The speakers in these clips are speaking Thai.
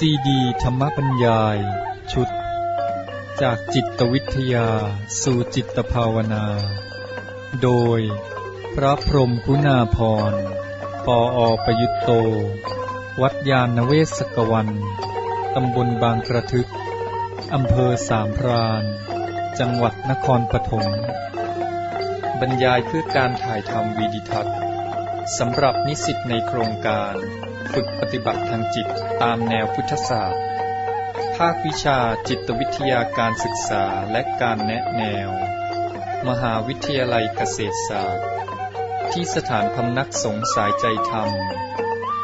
ซีดีธรรมบรรยาย ชุด จากจิตวิทยาสู่จิตภาวนา โดย พระพรมกุณาพรปออประยุตโต วัดยาณเวศกวัน ตำบลบางกระทึก อำเภอสามพราน จังหวัดนครปฐมบรรยายเพื่อการถ่ายทำวีดิทัศน์สำหรับนิสิตในโครงการ ฝึกปฏิบัติทางจิตตามแนวพุทธศาสตร์ ภาควิชาจิตวิทยาการศึกษาและการแนะแนว มหาวิทยาลัยเกษตรศาสตร์ ที่สถานพำนักสงสายใจธรรม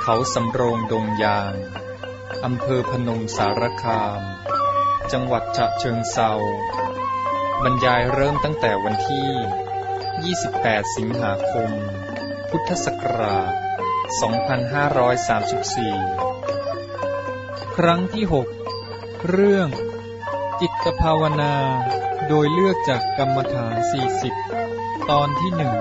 เขาสำโรงดงยาง อำเภอพนมสารคาม จังหวัดฉะเชิงเซาบรรยายเริ่มตั้งแต่วันที่ 28 สิงหาคม พุทธศักราช 2534 ครั้งที่ 6 เรื่อง จิตภาวนา โดยเลือกจากกรรมฐาน 40 ตอนที่หนึ่ง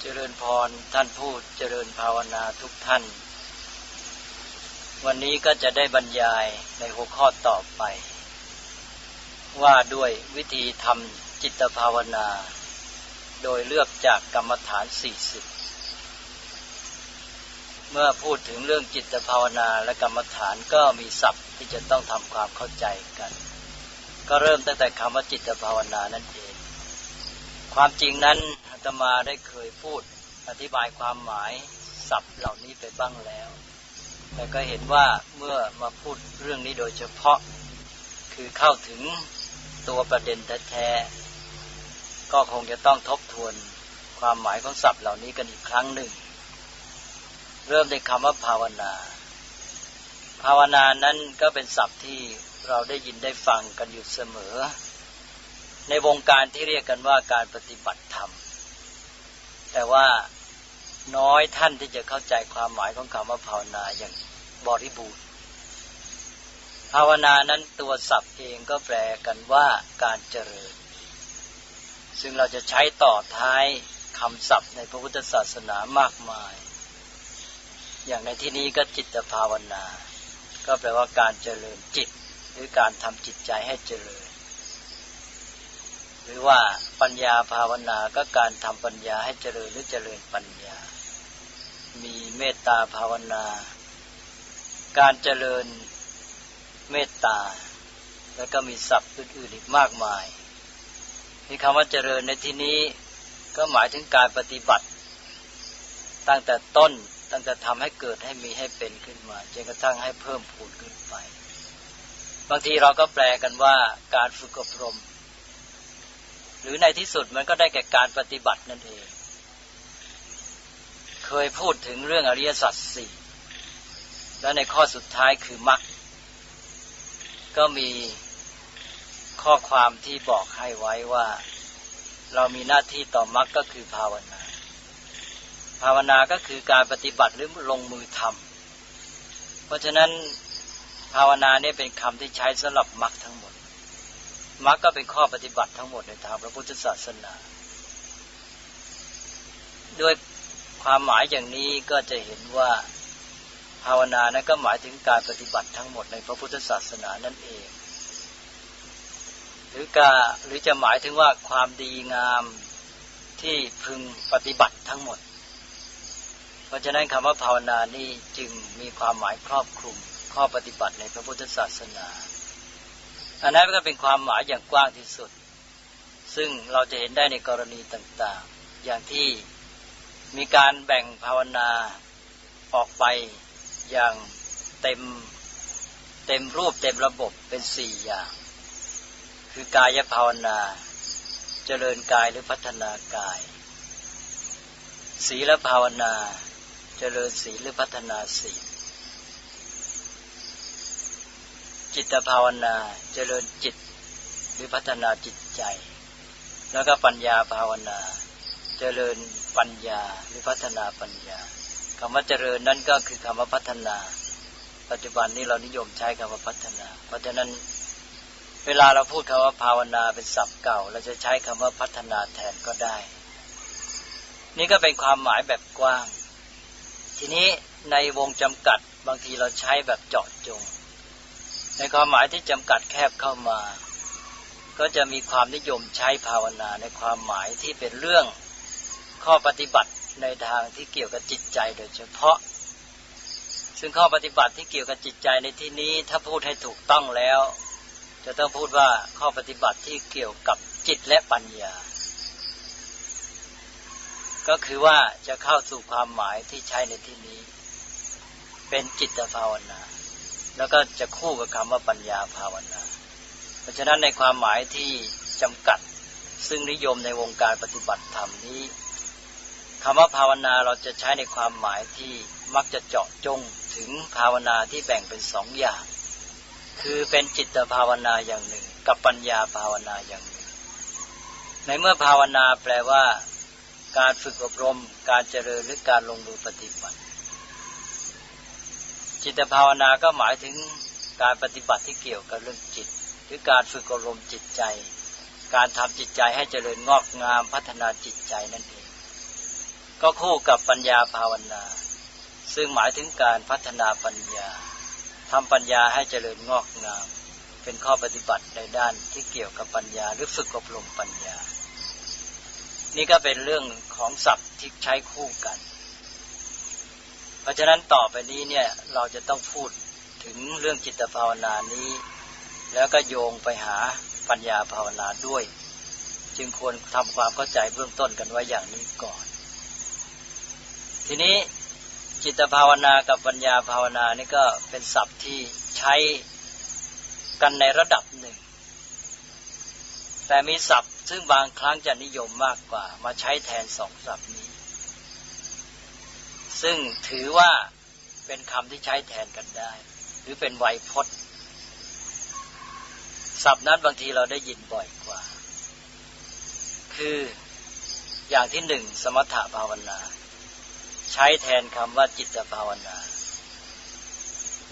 เจริญพรท่านผู้เจริญภาวนาทุกท่าน วันนี้ก็จะได้บรรยายในหัวข้อต่อไป ว่าด้วยวิธีทำจิตภาวนา โดยเลือกจากกรรมฐาน40เมื่อพูดถึงเรื่องจิตภาวนาและกรรมฐานก็มีศัพท์ที่จะต้องทำความเข้าใจกัน ก็เริ่มตั้งแต่คำว่าจิตภาวนานั่นเอง ความจริงนั้นอาตมาได้เคยพูดอธิบายความหมายศัพท์เหล่านี้ไปบ้างแล้ว แต่ก็เห็นว่าเมื่อมาพูดเรื่องนี้โดยเฉพาะ คือเข้าถึงตัวประเด็นแท้ๆก็คงจะต้องทบทวนความหมายของศัพท์เหล่านี้กันอีกครั้งหนึ่ง เริ่มในคำว่าภาวนา ภาวนานั้นก็เป็นศัพท์ที่เราได้ยินได้ฟังกันอยู่เสมอ ในวงการที่เรียกกันว่าการปฏิบัติธรรม แต่ว่า น้อยท่านที่จะเข้าใจความหมายของคำว่าภาวนาอย่างบริบูรณ์ภาวนานั้นตัวศัพท์เองก็แปลกันว่าการเจริญ ซึ่งเราจะใช้ต่อท้ายคำศัพท์ในพระพุทธศาสนามากมาย อย่างในที่นี้ก็จิตภาวนา ก็แปลว่าการเจริญจิต หรือการทำจิตใจให้เจริญ หรือว่าปัญญาภาวนาก็การทำปัญญาให้เจริญหรือเจริญปัญญา มีเมตตาภาวนา การเจริญเมตตา แล้วก็มีศัพท์อื่นๆอีกมากมายที่คำว่าเจริญในที่นี้ก็หมายถึงการปฏิบัติ ตั้งแต่ต้นตั้งแต่ทำให้เกิดให้มีให้เป็นขึ้นมาจนกระทั่งให้เพิ่มพูนขึ้นไป บางทีเราก็แปลกันว่าการฝึกอบรม หรือในที่สุดมันก็ได้แก่การปฏิบัตินั่นเอง เคยพูดถึงเรื่องอริยสัจสี่และในข้อสุดท้ายคือมรรคก็มีข้อความที่บอกให้ไว้ว่า เรามีหน้าที่ต่อมรรคก็คือภาวนา ภาวนาก็คือการปฏิบัติหรือลงมือทำเพราะฉะนั้นภาวนาเนี่ยเป็นคำที่ใช้สำหรับมรรคทั้งหมดมรรคก็เป็นข้อปฏิบัติทั้งหมดในทางพระพุทธศาสนา ด้วย ความหมายอย่างนี้ก็จะเห็นว่าภาวนานั้นก็หมายถึงการปฏิบัติทั้งหมดในพระพุทธศาสนานั่นเอง หรือการหรือจะหมายถึงว่าความดีงามที่พึงปฏิบัติทั้งหมด เพราะฉะนั้นคำว่าภาวนานี่จึงมีความหมายครอบคลุมข้อปฏิบัติในพระพุทธศาสนาอันนั้นก็เป็นความหมายอย่างกว้างที่สุด ซึ่งเราจะเห็นได้ในกรณีต่างๆ อย่างที่ มีการแบ่งภาวนาออกไปอย่างเต็มเต็มรูปเต็มระบบเป็นสี่อย่าง คือกายภาวนา เจริญกายหรือพัฒนากาย ศีลภาวนา เจริญศีลหรือพัฒนาศีล จิตภาวนา เจริญจิตหรือพัฒนาจิตใจ แล้วก็ปัญญาภาวนา เจริญ ปัญญาหรือพัฒนาปัญญาคำว่าเจริญนั่นก็คือคำว่าพัฒนา ปัจจุบันนี้เรานิยมใช้คำว่าพัฒนา เพราะฉะนั้นเวลาเราพูดคำว่าภาวนาเป็นศัพท์เก่า เราจะใช้คำว่าพัฒนาแทนก็ได้ นี่ก็เป็นความหมายแบบกว้าง ทีนี้ในวงจำกัดบางทีเราใช้แบบเจาะจง ในความหมายที่จำกัดแคบเข้ามา ก็จะมีความนิยมใช้ภาวนาในความหมายที่เป็นเรื่อง ข้อปฏิบัติในทางที่เกี่ยวกับจิตใจโดยเฉพาะ ซึ่งข้อปฏิบัติที่เกี่ยวกับจิตใจในที่นี้ถ้าพูดให้ถูกต้องแล้ว จะต้องพูดว่าข้อปฏิบัติที่เกี่ยวกับจิตและปัญญา ก็คือว่าจะเข้าสู่ความหมายที่ใช้ในที่นี้ เป็นจิตภาวนา แล้วก็จะคู่กับคำว่าปัญญาภาวนา เพราะฉะนั้นในความหมายที่จำกัดซึ่งนิยมในวงการปฏิบัติธรรมนี้ คำว่าภาวนาเราจะใช้ในความหมายที่มักจะเจาะจงถึงภาวนาที่แบ่งเป็นสองอย่าง คือเป็นจิตภาวนาอย่างหนึ่ง กับปัญญาภาวนาอย่างหนึ่ง ในเมื่อภาวนาแปลว่า การฝึกอบรม การเจริญหรือการลงมือปฏิบัติ จิตภาวนาก็หมายถึงการปฏิบัติที่เกี่ยวกับเรื่องจิต หรือการฝึกอบรมจิตใจ การทำจิตใจให้เจริญงอกงามพัฒนาจิตใจนั่นเอง ก็คู่กับปัญญาภาวนา ซึ่งหมายถึงการพัฒนาปัญญาทำปัญญาให้เจริญงอกงาม เป็นข้อปฏิบัติในด้านที่เกี่ยวกับปัญญาหรือฝึกอบรมปัญญา นี่ก็เป็นเรื่องของศัพท์ที่ใช้คู่กัน เพราะฉะนั้นต่อไปนี้เนี่ยเราจะต้องพูดถึงเรื่องจิตภาวนานี้ แล้วก็โยงไปหาปัญญาภาวนาด้วย จึงควรทำความเข้าใจเบื้องต้นกันไว้อย่างนี้ก่อน ทีนี้จิตภาวนากับปัญญาภาวนานี่ก็เป็นศัพท์ที่ใช้กันในระดับหนึ่ง แต่มีศัพท์ซึ่งบางครั้งจะนิยมมากกว่า มาใช้แทนสองศัพท์นี้ ซึ่งถือว่าเป็นคำที่ใช้แทนกันได้ หรือเป็นไวยพจน์ศัพท์นั้นบางทีเราได้ยินบ่อยกว่า คืออย่างที่หนึ่งสมถะภาวนา ใช้แทนคำว่าจิตภาวนา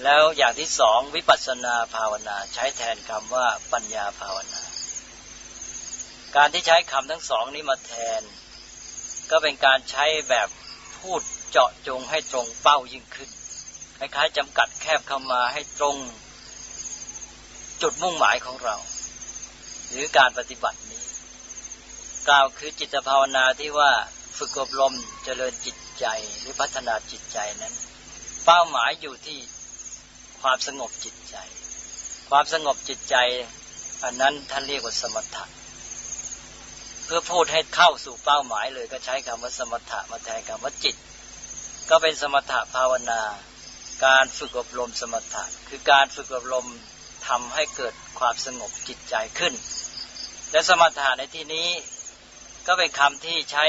แล้วอย่างที่สองวิปัสสนาภาวนา ใช้แทนคำว่าปัญญาภาวนา การที่ใช้คำทั้งสองนี้มาแทน ก็เป็นการใช้แบบพูดเจาะจงให้ตรงเป้ายิ่งขึ้นคล้ายๆจำกัดแคบเข้ามาให้ตรงจุดมุ่งหมายของเรา หรือการปฏิบัตินี้ กล่าวคือจิตภาวนาที่ว่าฝึกอบรมเจริญจิต ใจหรือพัฒนาจิตใจนั้น เป้าหมายอยู่ที่ความสงบจิตใจ ความสงบจิตใจ อันนั้นท่านเรียกว่าสมถะเพื่อพูดให้เข้าสู่เป้าหมายเลยก็ใช้คำว่าสมถะมาแทนคำว่าจิต ก็เป็นสมถะภาวนา การฝึกอบรมสมถะ คือการฝึกอบรมทำให้เกิดความสงบจิตใจขึ้น และสมถะในที่นี้ ก็เป็นคำที่ใช้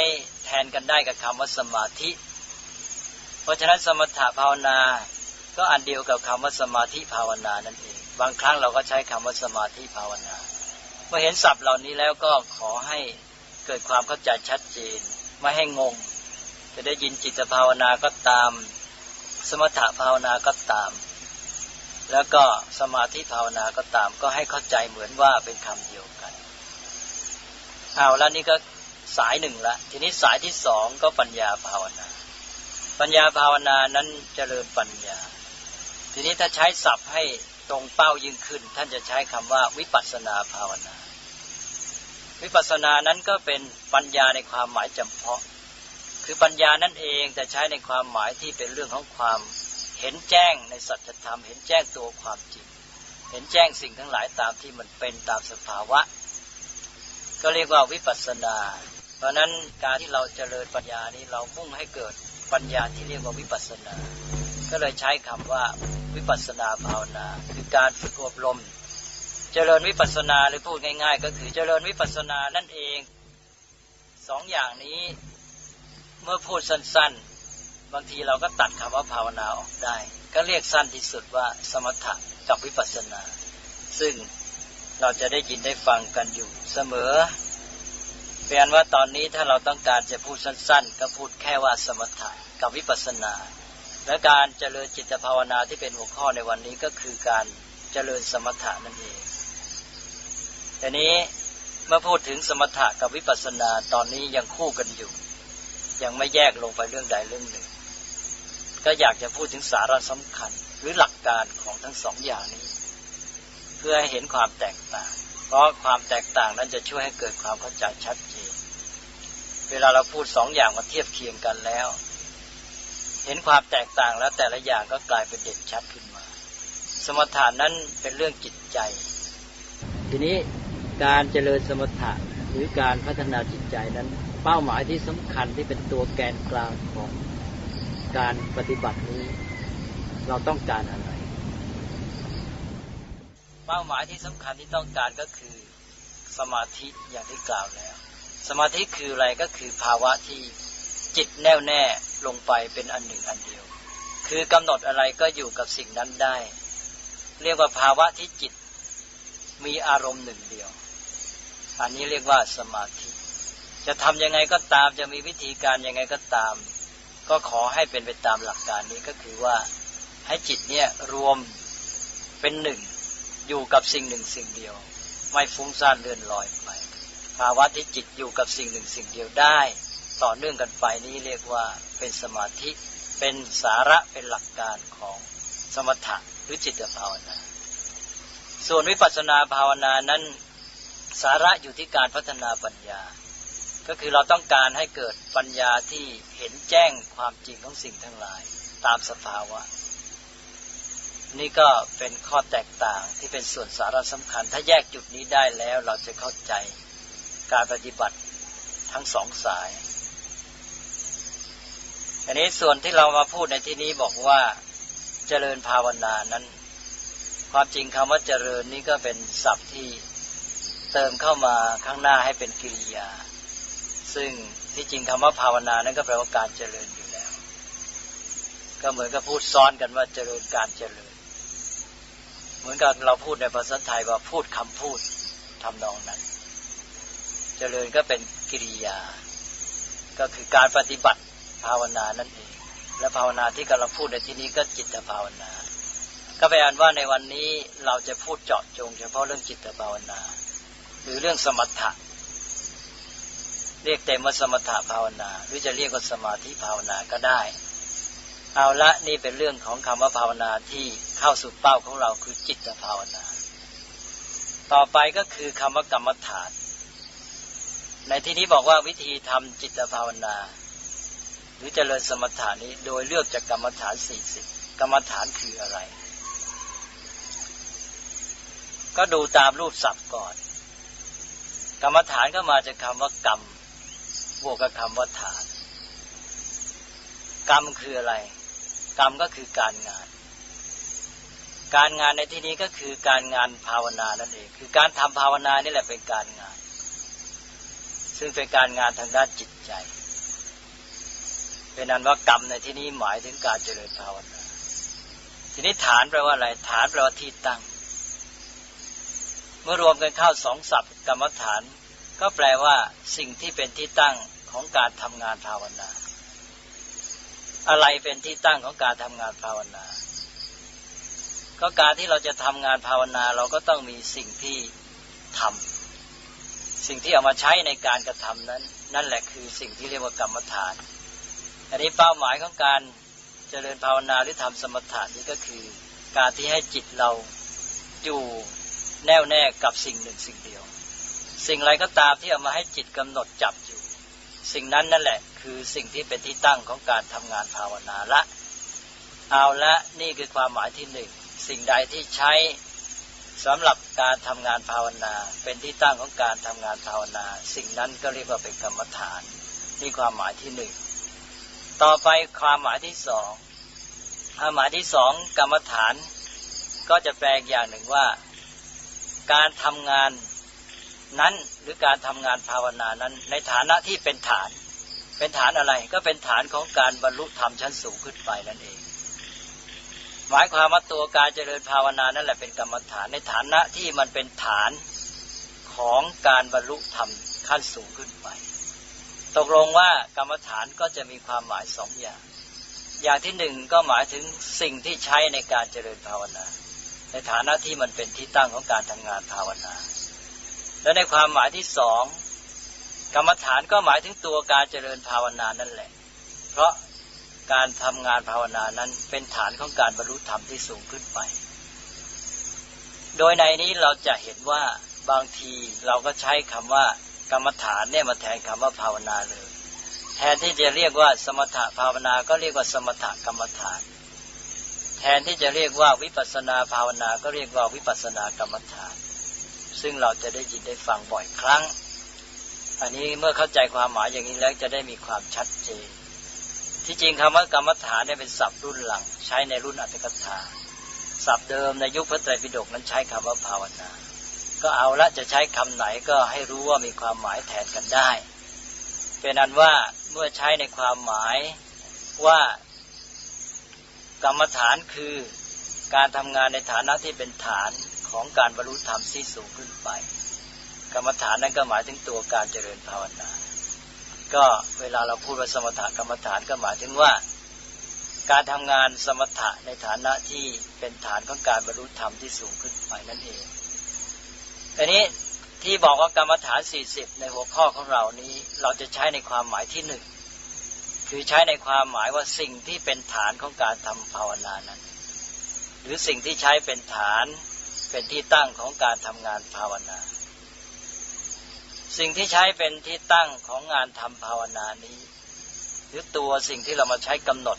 แทนกันได้กับคำว่าสมาธิ เพราะฉะนั้นสมถะภาวนาก็อันเดียวกับคำว่าสมาธิภาวนานั่นเอง บางครั้งเราก็ใช้คำว่าสมาธิภาวนาเมื่อเห็นศัพท์เหล่านี้แล้วก็ขอให้เกิดความเข้าใจชัดเจน ไม่ให้งง จะได้ยินจิตภาวนาก็ตาม สมถะภาวนาก็ตาม แล้วก็สมาธิภาวนาก็ตาม ก็ให้เข้าใจเหมือนว่าเป็นคำเดียวกันเอาแล้วนี่ก็ สายหนึ่งละ ทีนี้สายที่สองก็ปัญญาภาวนา ปัญญาภาวนานั้นเจริญปัญญา ทีนี้ถ้าใช้ศัพท์ให้ตรงเป้ายิ่งขึ้น ท่านจะใช้คำว่าวิปัสนาภาวนา วิปัสสนานั้นก็เป็นปัญญาในความหมายจำเพาะ คือปัญญานั่นเองแต่ใช้ในความหมายที่เป็นเรื่องของความเห็นแจ้งในสัจธรรม เห็นแจ้งตัวความจริง เห็นแจ้งสิ่งทั้งหลายตามที่มันเป็นตามสภาวะ ก็เรียกว่าวิปัสสนา ราะนั้นการที่เราเจริญปัญญานี้เรามุ่งให้เกิดปัญญาที่เรียกว่าวิปัสนา ก็เลยใช้คำว่าวิปัสนาภาวนา คือการฝึกอบรม เจริญวิปัสนาหรือพูดง่าย ๆ ก็คือเจริญวิปัสนานั่นเองสองอย่างนี้เมื่อพูดสั้นๆ บางทีเราก็ตัดคำว่าภาวนาออกได้ ก็เรียกสั้นที่สุดว่าสมถะกับวิปัสนา ซึ่งเราจะได้ยินได้ฟังกันอยู่เสมอ เปลี่ยนว่าตอนนี้ถ้าเราต้องการจะพูดสั้น ๆ ก็พูดแค่ว่าสมถะกับวิปัสสนา และการเจริญจิตภาวนาที่เป็นหัวข้อในวันนี้ก็คือการเจริญสมถะนั่นเองแต่นี้เมื่อพูดถึงสมถะกับวิปัสสนาตอนนี้ยังคู่กันอยู่ ยังไม่แยกลงไปเรื่องใดเรื่องหนึ่ง ก็อยากจะพูดถึงสาระสำคัญหรือหลักการของทั้งสองอย่างนี้ เพื่อให้เห็นความแตกต่าง ราะความแตกต่างนั้นจะช่วยให้เกิดความเข้าใจชัดเจน เวลาเราพูดสองอย่างมาเทียบเคียงกันแล้ว เห็นความแตกต่างแล้วแต่ละอย่างก็กลายเป็นเด่นชัดขึ้นมา สมถานั้นเป็นเรื่องจิตใจ ทีนี้การเจริญสมถะหรือการพัฒนาจิตใจนั้น เป้าหมายที่สำคัญที่เป็นตัวแกนกลางของการปฏิบัตินี้ เราต้องการอะไร เป้าหมายที่สำคัญที่ต้องการก็คือสมาธิอย่างที่กล่าวแล้ว สมาธิคืออะไรก็คือภาวะที่จิตแน่วแน่ลงไปเป็นอันหนึ่งอันเดียว คือกำหนดอะไรก็อยู่กับสิ่งนั้นได้ เรียกว่าภาวะที่จิตมีอารมณ์หนึ่งเดียว อันนี้เรียกว่าสมาธิ จะทำยังไงก็ตามจะมีวิธีการยังไงก็ตาม ก็ขอให้เป็นไปตามหลักการนี้ก็คือว่าให้จิตเนี่ยรวมเป็นหนึ่ง อยู่กับสิ่งหนึ่งสิ่งเดียว ไม่ฟุ้งซ่านเลื่อนลอยไป ภาวะที่จิตอยู่กับสิ่งหนึ่งสิ่งเดียวได้ ต่อเนื่องกันไปนี้เรียกว่าเป็นสมาธิเป็นสาระเป็นหลักการของสมถะหรือจิตภาวนา ส่วนวิปัสสนาภาวนานั้นสาระอยู่ที่การพัฒนาปัญญา ก็คือเราต้องการให้เกิดปัญญาที่เห็นแจ้งความจริงของสิ่งทั้งหลาย ตามสภาวะ นี่ก็เป็นข้อแตกต่างที่เป็นส่วนสาระสำคัญ ถ้าแยกจุดนี้ได้แล้วเราจะเข้าใจการปฏิบัติทั้งสองสายอันนี้ส่วนที่เรามาพูดในที่นี้บอกว่าเจริญภาวนานั้น ความจริงคำว่าเจริญนี้ก็เป็นศัพท์ที่เติมเข้ามาข้างหน้าให้เป็นกิริยา ซึ่งที่จริงคำว่าภาวนานั้นก็แปลว่าการเจริญอยู่แล้ว ก็เหมือนกับพูดซ้อนกันว่าเจริญการเจริญ เหมือนกับเราพูดในภาษาไทยว่าพูดคำพูดทำนองนั้น เจริญก็เป็นกิริยา ก็คือการปฏิบัติภาวนานั่นเอง และภาวนาที่กำลังพูดในที่นี้ก็จิตภาวนา ก็ไปอ่านว่าในวันนี้เราจะพูดเจาะจง เฉพาะเรื่องจิตภาวนา หรือเรื่องสมถะเรียกเต็มว่าสมถะภาวนา หรือจะเรียกว่าสมาธิภาวนาก็ได้ เอาละนี่เป็นเรื่องของคำว่าภาวนาที่เข้าสู่เป้าของเราคือจิตภาวนา ต่อไปก็คือคำว่ากรรมฐาน ในที่นี้บอกว่าวิธีทำจิตภาวนา หรือเจริญสมถานี้โดยเลือกจากกรรมฐานสี่สิบกรรมฐานคืออะไร ก็ดูตามรูปศัพท์ก่อน กรรมฐานก็มาจากคำว่ากรรมบวกกับคำว่าฐาน กรรมคืออะไร กรรมก็คือการงาน การงานในที่นี้ก็คือการงานภาวนานั่นเอง คือการทำภาวนานี่แหละเป็นการงาน ซึ่งเป็นการงานทางด้านจิตใจ เป็นนั้นว่ากรรมในที่นี้หมายถึงการเจริญภาวนา ทีนี้ฐานแปลว่าอะไร ฐานแปลว่าที่ตั้ง เมื่อรวมกันเข้าสองศัพท์กรรมฐาน ก็แปลว่าสิ่งที่เป็นที่ตั้งของการทำงานภาวนา อะไรเป็นที่ตั้งของการทำงานภาวนา ก็การที่เราจะทำงานภาวนาเราก็ต้องมีสิ่งที่ทำสิ่งที่เอามาใช้ในการกระทำนั้น นั่นแหละคือสิ่งที่เรียกว่ากรรมฐาน อันนี้เป้าหมายของการเจริญภาวนาหรือทำสมถะนี้ก็คือ การที่ให้จิตเราอยู่แน่วแน่กับสิ่งหนึ่งสิ่งเดียว สิ่งอะไรก็ตามที่เอามาให้จิตกำหนดจับอยู่ สิ่งนั้นนั่นแหละ คือสิ่งที่เป็นที่ตั้งของการทำงานภาวนาละ เอาละนี่คือความหมายที่หนึ่งสิ่งใดที่ใช้สำหรับการทำงานภาวนา เป็นที่ตั้งของการทำงานภาวนา สิ่งนั้นก็เรียกว่าเป็นกรรมฐานนี่ความหมายที่หนึ่งต่อไปความหมายที่สองความหมายที่สองกรรมฐาน ก็จะแปลอย่างหนึ่งว่า การทำงาน นั้นหรือการทำงานภาวนานั้น ในฐานะที่เป็นฐาน เป็นฐานอะไรก็เป็นฐานของการบรรลุธรรมชั้นสูงขึ้นไปนั่นเอง หมายความว่าตัวการเจริญภาวนานั่นแหละเป็นกรรมฐาน ในฐานะที่มันเป็นฐานของการบรรลุธรรมขั้นสูงขึ้นไป ตกลงว่ากรรมฐานก็จะมีความหมายสองอย่าง อย่างที่หนึ่งก็หมายถึงสิ่งที่ใช้ในการเจริญภาวนา ในฐานะที่มันเป็นที่ตั้งของการทำงานภาวนา แล้วในความหมายที่สองกรรมฐานก็หมายถึงตัวการเจริญภาวนานั่นแหละ เพราะการทำงานภาวนานั้นเป็นฐานของการบรรลุธรรมที่สูงขึ้นไป โดยในนี้เราจะเห็นว่าบางทีเราก็ใช้คำว่ากรรมฐานเนี่ยมาแทนคำว่าภาวนาเลย แทนที่จะเรียกว่าสมถะภาวนาก็เรียกว่าสมถกรรมฐาน แทนที่จะเรียกว่าวิปัสนาภาวนาก็เรียกว่าวิปัสนากรรมฐาน ซึ่งเราจะได้ยินได้ฟังบ่อยครั้ง อันนี้เมื่อเข้าใจความหมายอย่างนี้แล้วจะได้มีความชัดเจน ที่จริงคำว่ากรรมฐานเนี่ยเป็นศัพท์รุ่นหลัง ใช้ในรุ่นอัตถกถาศัพท์เดิมในยุคพระไตรปิฎกนั้นใช้คำว่าภาวนา ก็เอาละจะใช้คำไหนก็ให้รู้ว่ามีความหมายแทนกันได้ เป็นนั้นว่าเมื่อใช้ในความหมายว่ากรรมฐานคือการทำงานในฐานะที่เป็นฐาน ของการบรรลุธรรมที่สูงขึ้นไป กรรมฐานนั้นก็หมายถึงตัวการเจริญภาวนา ก็เวลาเราพูดว่าสมถกรรมฐานก็หมายถึงว่า การทำงานสมถะในฐานะที่เป็นฐานของการบรรลุธรรมที่สูงขึ้นไปนั่นเองอันนี้ที่บอกว่ากรรมฐานสี่สิบในหัวข้อของเรานี้ เราจะใช้ในความหมายที่หนึ่งคือใช้ในความหมายว่าสิ่งที่เป็นฐานของการทำภาวนานั้น หรือสิ่งที่ใช้เป็นฐาน เป็นที่ตั้งของการทำงานภาวนา สิ่งที่ใช้เป็นที่ตั้งของงานทำภาวนานี้ หรือตัวสิ่งที่เรามาใช้กำหนด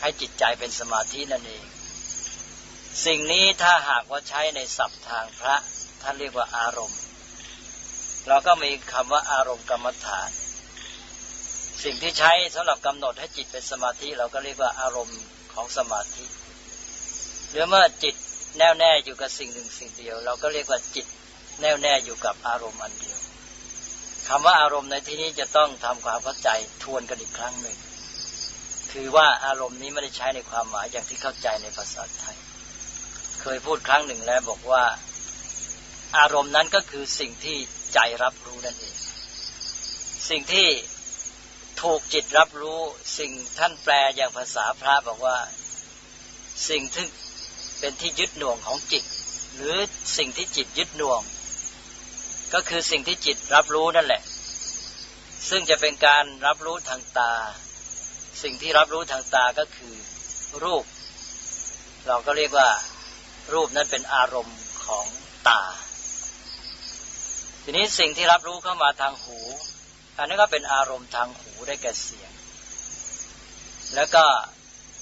ให้จิตใจเป็นสมาธินั่นเอง สิ่งนี้ถ้าหากว่าใช้ในศัพท์ทางพระท่านเรียกว่าอารมณ์ เราก็มีคำว่าอารมณ์กรรมฐาน สิ่งที่ใช้สำหรับกำหนดให้จิตเป็นสมาธิ เราก็เรียกว่าอารมณ์ของสมาธิหรือเมื่อจิต แน่วแน่อยู่กับสิ่งหนึ่งสิ่งเดียว เราก็เรียกว่าจิต แน่วแน่อยู่กับอารมณ์อันเดียวคำว่าอารมณ์ในที่นี้จะต้องทำความเข้าใจทวนกันอีกครั้งหนึ่งคือว่าอารมณ์นี้ไม่ได้ใช้ในความหมายอย่างที่เข้าใจในภาษาไทย เคยพูดครั้งหนึ่งแล้วบอกว่า อารมณ์นั้นก็คือสิ่งที่ใจรับรู้นั่นเอง สิ่งที่ถูกจิตรับรู้ สิ่งท่านแปลอย่างภาษาพระบอกว่า สิ่งที่ เป็นที่ยึดหน่วงของจิต หรือสิ่งที่จิตยึดหน่วง ก็คือสิ่งที่จิตรับรู้นั่นแหละ ซึ่งจะเป็นการรับรู้ทางตา สิ่งที่รับรู้ทางตาก็คือ รูป เราก็เรียกว่า รูปนั้นเป็นอารมณ์ของตา ทีนี้สิ่งที่รับรู้เข้ามาทางหูอันนี้ก็เป็นอารมณ์ทางหูได้แก่เสียง แล้วก็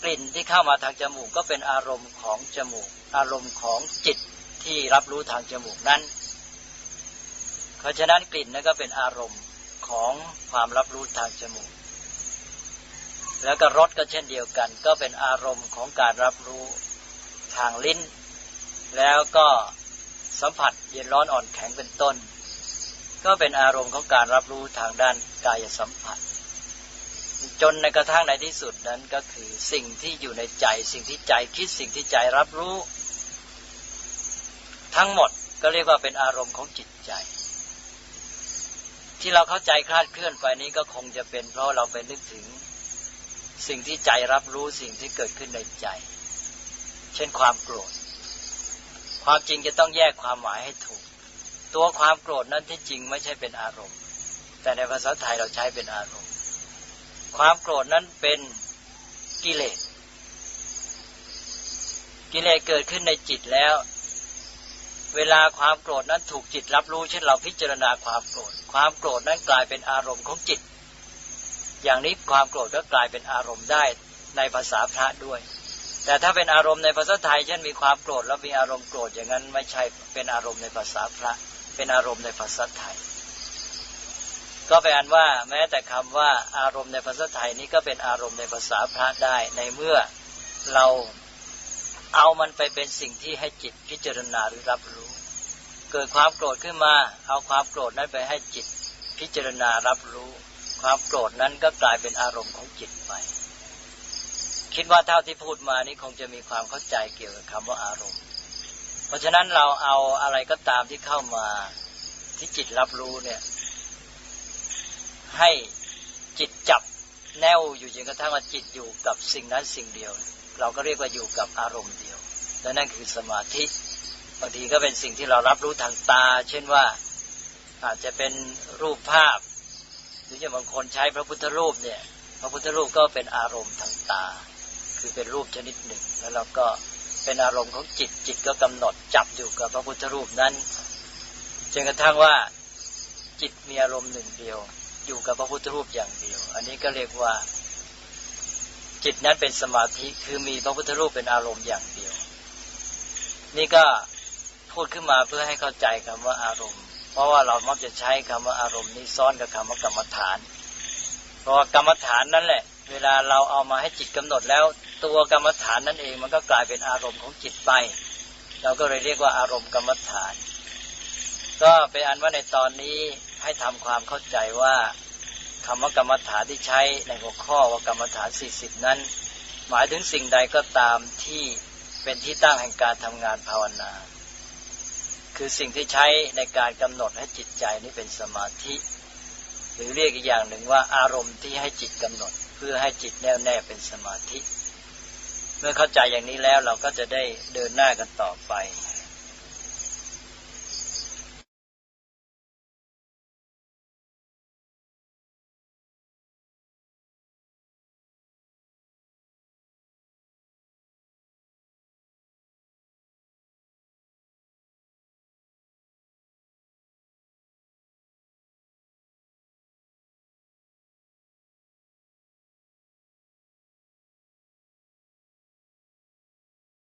กลิ่นที่เข้ามาทางจมูกก็เป็นอารมณ์ของจมูก อารมณ์ของจิตที่รับรู้ทางจมูกนั้น เพราะฉะนั้นกลิ่นนั่นก็เป็นอารมณ์ของความรับรู้ทางจมูก แล้วก็รสก็เช่นเดียวกัน ก็เป็นอารมณ์ของการรับรู้ทางลิ้น แล้วก็สัมผัสเย็นร้อนอ่อนแข็งเป็นต้น ก็เป็นอารมณ์ของการรับรู้ทางด้านกายสัมผัส จนในกระทั่งในที่สุดนั้นก็คือสิ่งที่อยู่ในใจ สิ่งที่ใจคิดสิ่งที่ใจรับรู้ ทั้งหมดก็เรียกว่าเป็นอารมณ์ของจิตใจ ที่เราเข้าใจคลาดเคลื่อนไปนี้ก็คงจะเป็นเพราะเราไปนึกถึง สิ่งที่ใจรับรู้สิ่งที่เกิดขึ้นในใจ เช่นความโกรธ ความจริงจะต้องแยกความหมายให้ถูก ตัวความโกรธนั้นที่จริงไม่ใช่เป็นอารมณ์ แต่ในภาษาไทยเราใช้เป็นอารมณ์ ความโกรธนั้นเป็นกิเลส กิเลสเกิดขึ้นในจิตแล้ว เวลาความโกรธนั้นถูกจิตรับรู้เช่นเราพิจารณาความโกรธ ความโกรธนั้นกลายเป็นอารมณ์ของจิต อย่างนี้ความโกรธก็กลายเป็นอารมณ์ได้ในภาษาพระด้วย แต่ถ้าเป็นอารมณ์ในภาษาไทยเช่นมีความโกรธแล้วมีอารมณ์โกรธอย่างนั้นไม่ใช่เป็นอารมณ์ในภาษาพระ เป็นอารมณ์ในภาษาไทย ก็แปลว่า แม้แต่คำว่าอารมณ์ในภาษาไทยนี้ก็เป็นอารมณ์ในภาษาพระได้ในเมื่อเราเอามันไปเป็นสิ่งที่ให้จิตพิจารณาหรือรับรู้ เกิดความโกรธขึ้นมา เอาความโกรธนั้นไปให้จิตพิจารณารับรู้ ความโกรธนั้นก็กลายเป็นอารมณ์ของจิตไป คิดว่าเท่าที่พูดมานี้คงจะมีความเข้าใจเกี่ยวกับคำว่าอารมณ์ เพราะฉะนั้นเราเอาอะไรก็ตามที่เข้ามาที่จิตรับรู้เนี่ย ให้จิตจับแนวอยู่จนกระทั่งว่าจิตอยู่กับสิ่งนั้นสิ่งเดียว เราก็เรียกว่าอยู่กับอารมณ์เดียวและนั่นคือสมาธิบางทีก็เป็นสิ่งที่เรารับรู้ทางตา เช่นว่าอาจจะเป็นรูปภาพ หรืออย่างบางคนใช้พระพุทธรูปเนี่ยพระพุทธรูปก็เป็นอารมณ์ทางตา คือเป็นรูปชนิดหนึ่ง แล้วเราก็เป็นอารมณ์ของจิตจิตก็กำหนดจับอยู่กับพระพุทธรูปนั้นจนกระทั่งว่าจิตมีอารมณ์หนึ่งเดียว อยู่กับพระพุทธรูปอย่างเดียว อันนี้ก็เรียกว่า จิตนั้นเป็นสมาธิคือมีพระพุทธรูปเป็นอารมณ์อย่างเดียว นี่ก็พูดขึ้นมาเพื่อให้เข้าใจคำว่าอารมณ์ เพราะว่าเรามักจะใช้คำว่าอารมณ์นี้ซ้อนกับคำว่ากรรมฐาน เพราะว่ากรรมฐานนั่นแหละ เวลาเราเอามาให้จิตกำหนดแล้ว ตัวกรรมฐานนั่นเองมันก็กลายเป็นอารมณ์ของจิตไป เราก็เลยเรียกว่าอารมณ์กรรมฐาน ก็เป็นอันว่าในตอนนี้ ให้ทำความเข้าใจว่าคำว่ากรรมฐานที่ใช้ในหัวข้อว่ากรรมฐานสี่สิบนั้น หมายถึงสิ่งใดก็ตามที่เป็นที่ตั้งแห่งการทำงานภาวนา คือสิ่งที่ใช้ในการกำหนดให้จิตใจนี้เป็นสมาธิ หรือเรียกอีกอย่างหนึ่งว่าอารมณ์ที่ให้จิตกำหนด เพื่อให้จิตแน่วแน่เป็นสมาธิ เมื่อเข้าใจอย่างนี้แล้วเราก็จะได้เดินหน้ากันต่อไป